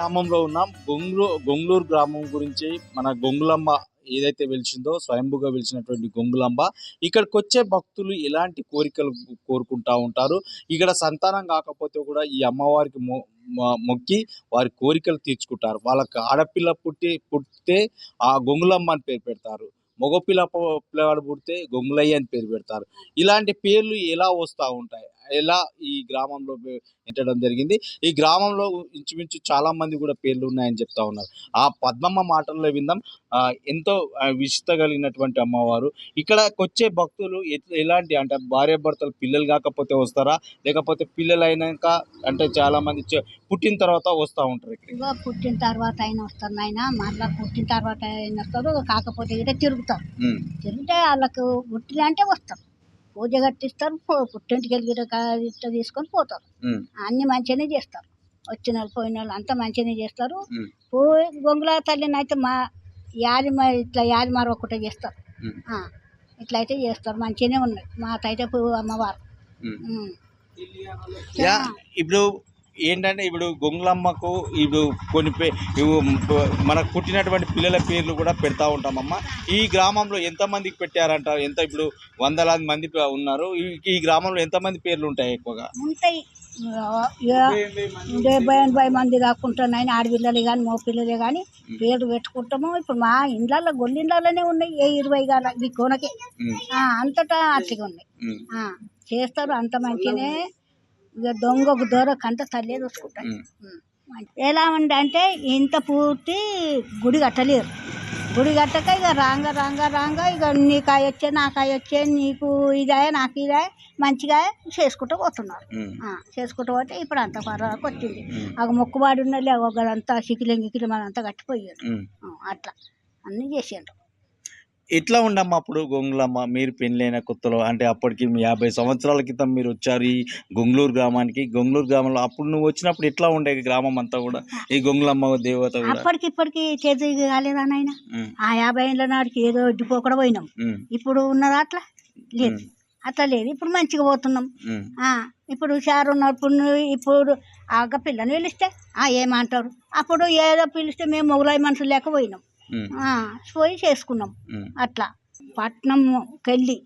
గ్రామంలో ఉన్నాం. గొంగ్లూ గొంగులూరు గ్రామం గురించి మన గొంగులమ్మ ఏదైతే వెలిచిందో స్వయంభుగా వెలిసినటువంటి గొంగులమ్మ ఇక్కడికి వచ్చే భక్తులు ఎలాంటి కోరికలు కోరుకుంటా ఉంటారు. ఇక్కడ సంతానం కాకపోతే కూడా ఈ అమ్మవారికి మొ- మొక్కి వారి కోరికలు తీర్చుకుంటారు. వాళ్ళకి ఆడపిల్ల పుట్టి పుట్టితే ఆ గొంగులమ్మ అని పేరు పెడతారు. మగపిల్ల పిల్లవాడు పుడితే గొంగులయ్య అని పేరు పెడతారు. ఇలాంటి పేర్లు ఎలా వస్తూ ఉంటాయి? ఎలా ఈ గ్రామంలో పెట్టడం జరిగింది. ఈ గ్రామంలో ఇంచుమించు చాలా మంది కూడా పేర్లు ఉన్నాయని చెప్తా ఉన్నారు. ఆ పద్మమ్మ మాటల్లో విందాం. ఎంతో విశిష్ట కలిగినటువంటి అమ్మవారు. ఇక్కడకి వచ్చే భక్తులు ఎలాంటి అంటే భార్య భర్తలు పిల్లలు కాకపోతే వస్తారా? లేకపోతే పిల్లలు అయినాక అంటే చాలా మంది పుట్టిన తర్వాత వస్తూ ఉంటారు ఇక్కడ పుట్టిన తర్వాత అయినా వస్తారు నాయన. మళ్ళీ పుట్టిన తర్వాత అయినా వస్తారు. కాకపోతే ఇదే తిరుగుతారు. తిరిగితే వాళ్ళకు పుట్టిన అంటే వస్తారు. పూజ కట్టిస్తారు పో- పుట్టింటికి వెళ్ళి తీసుకొని పోతారు. అన్ని మంచిగానే చేస్తారు. వచ్చిన వాళ్ళు పోయిన వాళ్ళు అంతా మంచిగానే చేస్తారు. పోయి గొంగుల తల్లిని అయితే మా యాది మ- ఇట్లా యాది మారు ఒకటే చేస్తారు. ఆ, ఇట్లా అయితే చేస్తారు. మంచిగానే ఉన్నాయి. మా తైతే అమ్మవారు. ఇప్పుడు ఏంటంటే ఇప్పుడు గొంగులమ్మకు ఇప్పుడు కొన్ని పే మనకు పుట్టినటువంటి పిల్లల పేర్లు కూడా పెడతా ఉంటామమ్మ ఈ గ్రామంలో ఎంతమందికి పెట్టారంటారు ఎంత ఇప్పుడు వందలాది మంది ఉన్నారు. ఈ- గ్రామంలో ఎంతమంది పేర్లు ఉంటాయి ఎక్కువగా? ఉంటాయి. డెబ్బై ఎనభై మంది దాక్కుంటున్నాయి ఆడపిల్లలు కానీ మగ పిల్లలే కానీ పేరు పెట్టుకుంటాము. ఇప్పుడు మా ఇండ్లలో గొల్లిండ్లలోనే ఉన్నాయి. ఏ ఇరవై గాల ఈ కొనకే. అంతటా అట్లగా ఉన్నాయి. చేస్తారు అంత మంచిగానే ఇక దొంగకు దొరకు అంత తల్లే ఉమ్. ఎలా ఉంది అంటే ఇంత పూర్తి గుడి కట్టలేరు. గుడి కట్టక ఇక రాంగ రాంగ రాంగ ఇక నీకు అవి వచ్చే నాకు అవి వచ్చే నీకు ఇదే నాకు ఇదే మంచిగా చేసుకుంటూ పోతున్నారు. చేసుకుంటూ పోతే ఇప్పుడు అంత పరకు వచ్చింది. ఒక మొక్కుబాడి ఉన్నలే ఒకదంతా సికిలి గికిలి మనంతా కట్టిపోయారు. అట్లా అన్నీ చేసిండ్రు. ఎట్లా ఉండమ్మా అప్పుడు గొంగులమ్మ? మీరు పెళ్ళైన కొత్తలో అంటే అప్పటికి యాభై సంవత్సరాల క్రితం మీరు వచ్చారు ఈ గొంగులూరు గ్రామానికి. గొంగులూరు గ్రామంలో అప్పుడు నువ్వు వచ్చినప్పుడు ఎట్లా ఉండేది గ్రామం అంతా కూడా? ఈ గొంగులమ్మ దేవత కూడా? అప్పటికి ఇప్పటికి చేతి కాలేదా నాయన? ఆ యాభై ఏళ్ళ నాటికి ఏదో అడ్డిపోకుండా పోయినాం. ఇప్పుడు ఉన్నదా అట్లా? లేదు. అట్లా లేదు. ఇప్పుడు మంచిగా పోతున్నాం. ఇప్పుడు హుషారు ఉన్నప్పుడు నువ్వు ఇప్పుడు ఆగ పిల్లని పిలిస్తే ఆ, ఏమంటారు? అప్పుడు ఏదో పిలిస్తే మేము మొగలాయి మనుషులు లేక పోయినాం. పోయి చేసుకున్నాం. అట్లా పట్నంకి వెళ్ళి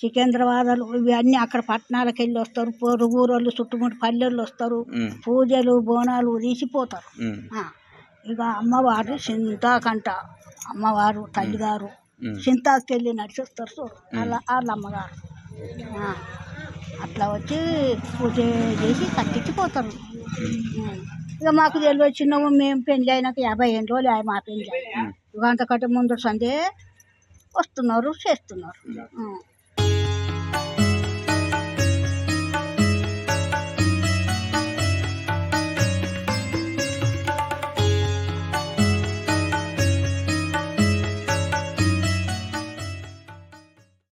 సికింద్రాబాద్లు ఇవన్నీ అక్కడ పట్టణాలకు వెళ్ళి వస్తారు. పొరుగు ఊరోళ్ళు చుట్టుముట్టు పల్లెళ్ళు వస్తారు. పూజలు బోనాలు తీసిపోతారు. ఇక అమ్మవారు చింతాకంట. అమ్మవారు తల్లిగారు. చింతాకి వెళ్ళి నడిచి వస్తారు చూడు. వాళ్ళ వాళ్ళ అమ్మగారు. అట్లా వచ్చి పూజ చేసి కట్టించిపోతారు. ఇక మాకు తెలివి వచ్చినాము మేము పెళ్ళి అయినాక యాభై ఏళ్ళు మా పెళ్ళి. అంతకంటే ముందు సందే వస్తున్నారు చేస్తున్నారు.